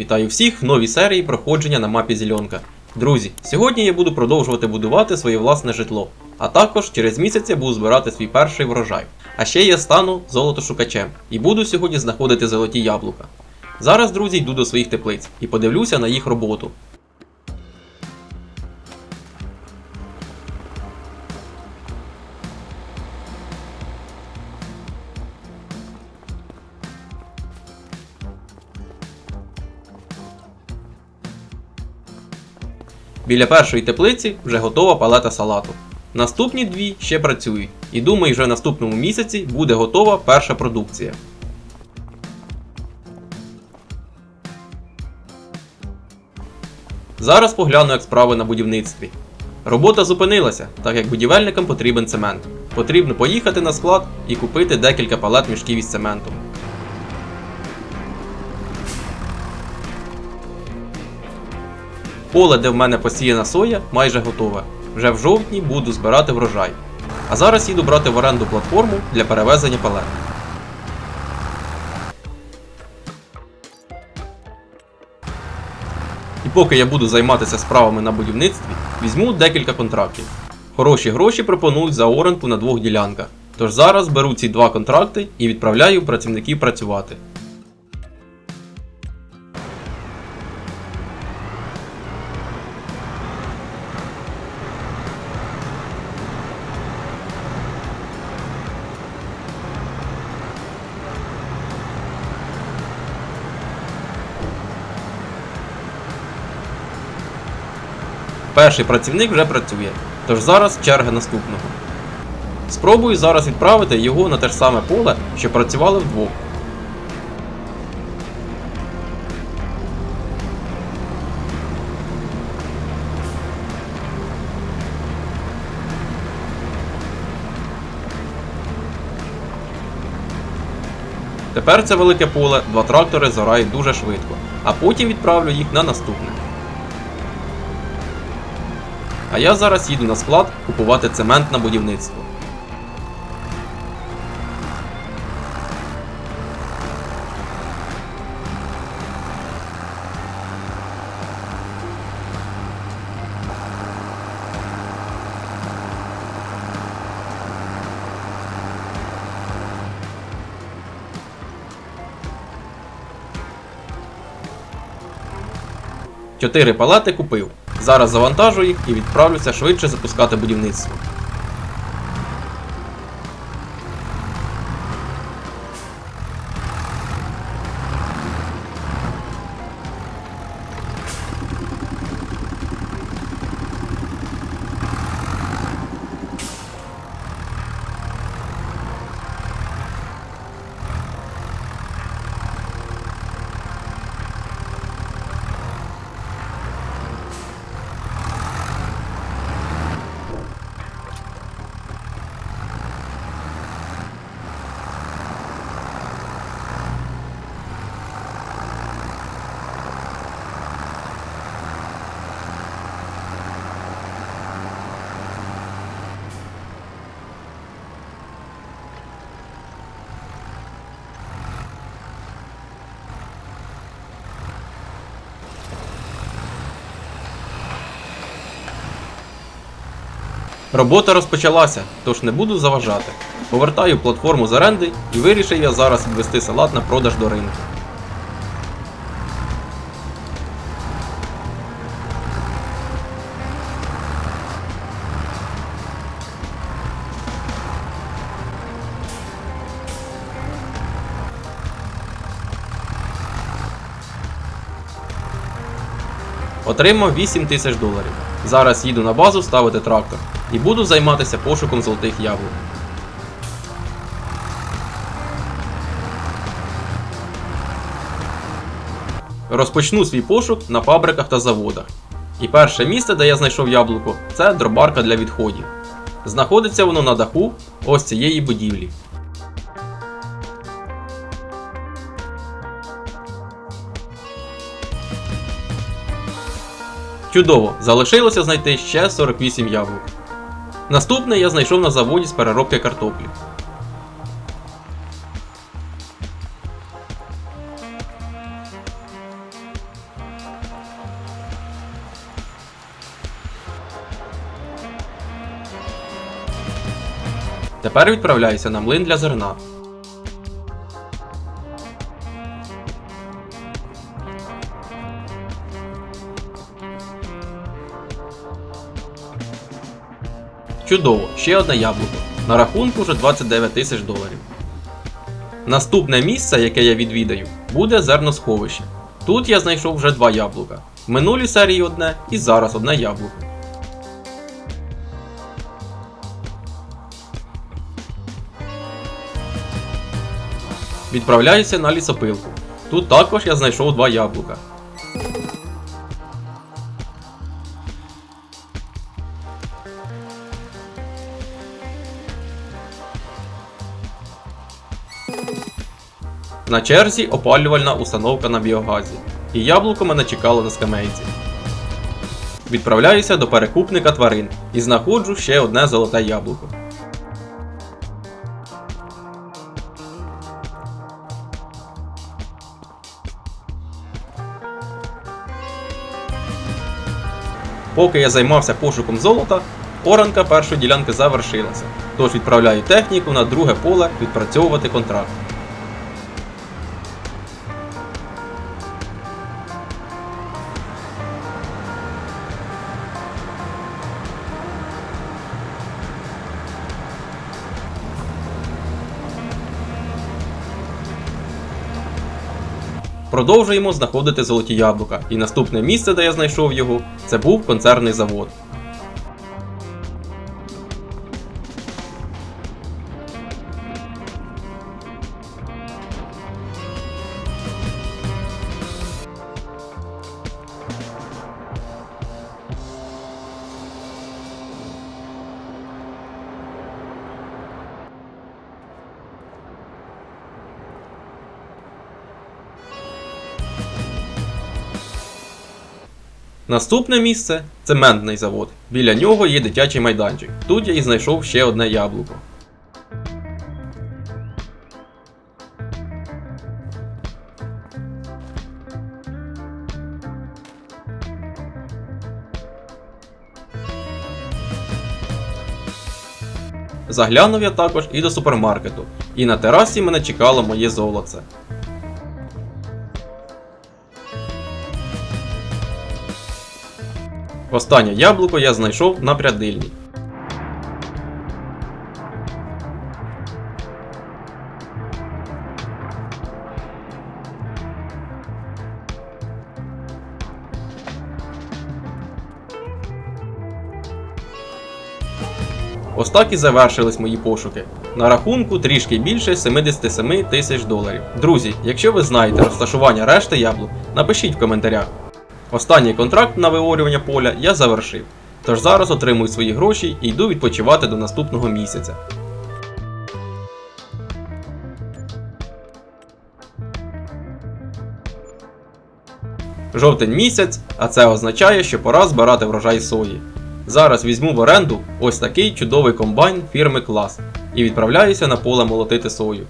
Вітаю всіх в новій серії проходження на мапі Зільонка. Друзі, сьогодні я буду продовжувати будувати своє власне житло, а також через місяць я буду збирати свій перший врожай. А ще я стану золотошукачем і буду сьогодні знаходити золоті яблука. Зараз, друзі, йду до своїх теплиць і подивлюся на їх роботу. Біля першої теплиці вже готова палета салату. Наступні дві ще працюють, і думаю, вже в наступному місяці буде готова перша продукція. Зараз погляну, як справи на будівництві. Робота зупинилася, так як будівельникам потрібен цемент. Потрібно поїхати на склад і купити декілька палет мішків із цементом. Поле, де в мене посіяна соя, майже готове. Вже в жовтні буду збирати врожай. А зараз їду брати в оренду платформу для перевезення палет. І поки я буду займатися справами на будівництві, візьму декілька контрактів. Хороші гроші пропонують за оренку на двох ділянках. Тож зараз беру ці два контракти і відправляю працівників працювати. Перший працівник вже працює, тож зараз черга наступного. Спробую зараз відправити його на те ж саме поле, що працювали вдвох. Тепер це велике поле два трактори зорають дуже швидко, а потім відправлю їх на наступне. А я зараз їду на склад купувати цемент на будівництво. Чотири палети купив. Зараз завантажу їх і відправлюся швидше запускати будівництво. Робота розпочалася, тож не буду заважати. Повертаю платформу з оренди і вирішив я зараз відвести салат на продаж до ринку. Отримав 8 тисяч доларів. Зараз їду на базу ставити трактор і буду займатися пошуком золотих яблук. Розпочну свій пошук на фабриках та заводах. І перше місце, де я знайшов яблуко, це дробарка для відходів. Знаходиться воно на даху ось цієї будівлі. Чудово! Залишилося знайти ще 48 яблук. Наступне я знайшов на заводі з переробки картоплі. Тепер відправляюся на млин для зерна. Чудово, ще одне яблуко. На рахунку вже 29 тисяч доларів. Наступне місце, яке я відвідаю, буде зерносховище. Тут я знайшов вже два яблука. В минулій серії одне і зараз одне яблуко. Відправляюся на лісопилку. Тут також я знайшов два яблука. На черзі опалювальна установка на біогазі. І яблуко мене чекало на скамейці. Відправляюся до перекупника тварин і знаходжу ще одне золоте яблуко. Поки я займався пошуком золота, оранка першої ділянки завершилася, тож відправляю техніку на друге поле відпрацьовувати контракт. Продовжуємо знаходити золоті яблука, і наступне місце, де я знайшов його, це був концерний завод. Наступне місце цементний завод. Біля нього є дитячий майданчик. Тут я і знайшов ще одне яблуко. Заглянув я також і до супермаркету, і на терасі мене чекало моє золоце. Останнє яблуко я знайшов на прядильні. Ось так і завершились мої пошуки. На рахунку трішки більше 77 тисяч доларів. Друзі, якщо ви знаєте розташування решти яблук, напишіть в коментарях. Останній контракт на виорювання поля я завершив. Тож зараз отримую свої гроші і йду відпочивати до наступного місяця. Жовтень місяць, а це означає, що пора збирати врожай сої. Зараз візьму в оренду ось такий чудовий комбайн фірми Клас і відправляюся на поле молотити сою.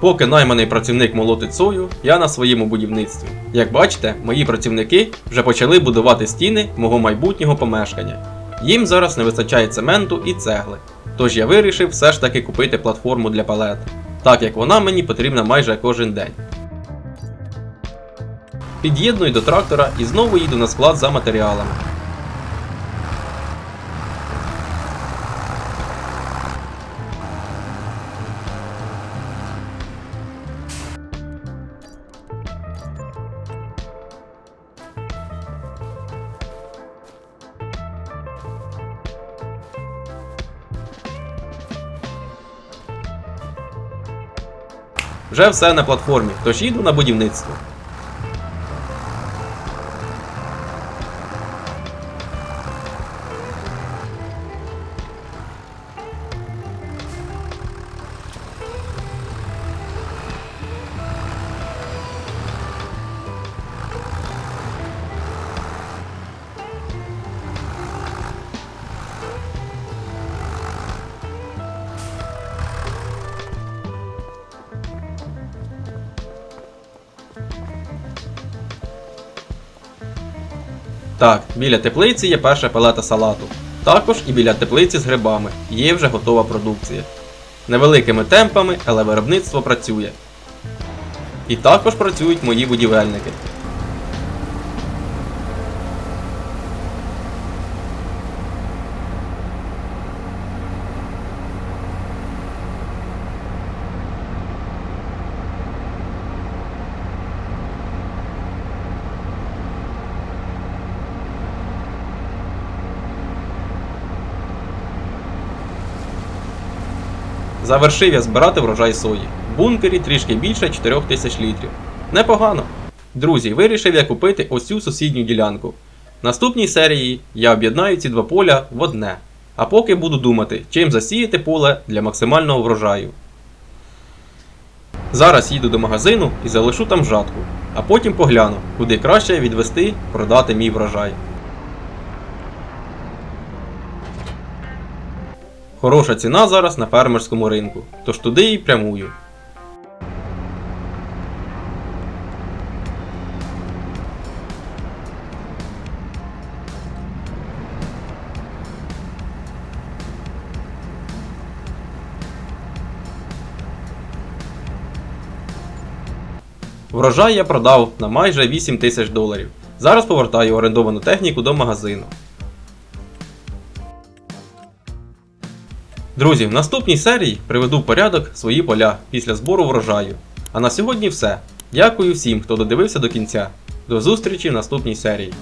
Поки найманий працівник молотить сою, я на своєму будівництві. Як бачите, мої працівники вже почали будувати стіни мого майбутнього помешкання. Їм зараз не вистачає цементу і цегли. Тож я вирішив все ж таки купити платформу для палет, так як вона мені потрібна майже кожен день. Під'єдную до трактора і знову їду на склад за матеріалами. Вже все на платформі, тож їду на будівництво. Так, біля теплиці є перша палета салату. Також і біля теплиці з грибами є вже готова продукція. Невеликими темпами, але виробництво працює. І також працюють мої будівельники. Завершив я збирати врожай сої. В бункері трішки більше 4 тисяч літрів. Непогано. Друзі, вирішив я купити ось цю сусідню ділянку. В наступній серії я об'єднаю ці два поля в одне. А поки буду думати, чим засіяти поле для максимального врожаю. Зараз їду до магазину і залишу там жатку, а потім погляну, куди краще відвести, продати мій врожай. Хороша ціна зараз на фермерському ринку, тож туди і прямую. Врожай я продав на майже 8 тисяч доларів. Зараз повертаю орендовану техніку до магазину. Друзі, в наступній серії приведу в порядок свої поля після збору врожаю. А на сьогодні все. Дякую всім, хто додивився до кінця. До зустрічі в наступній серії.